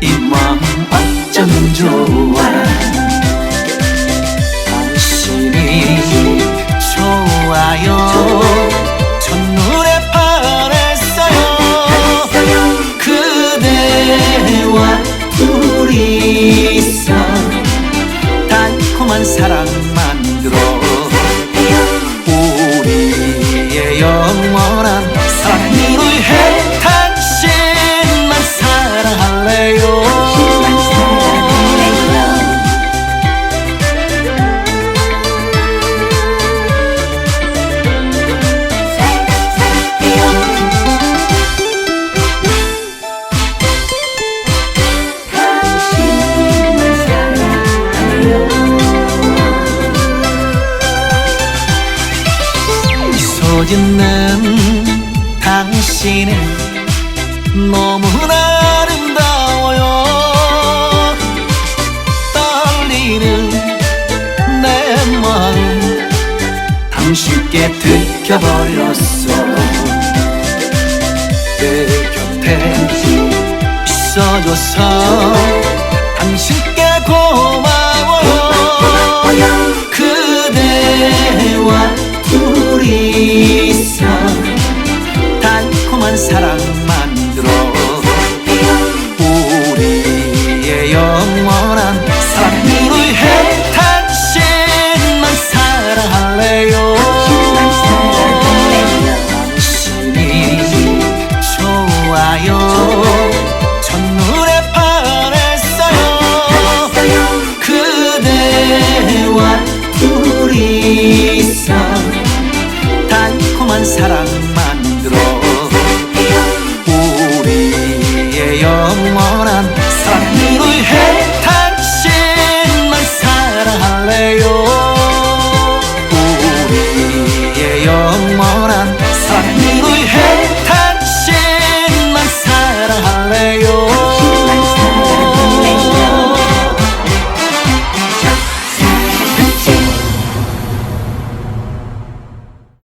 이 마음 어쩜 좋아. 당신이 좋아요. 첫눈에 반했어요. 그대와 둘이서 달콤한 사랑 만들어. 우리의 영원한 모든 당신의 너무 아름다워요. 떨리는 내 마음 당신께 들켜버렸어. 내 곁에 있어줘서 당신께 고 첫눈에 반했어요. 그대와 둘이서 달콤한 사랑 만들어 우리의 영원한 사랑으로 당신만 사랑할래요. 영원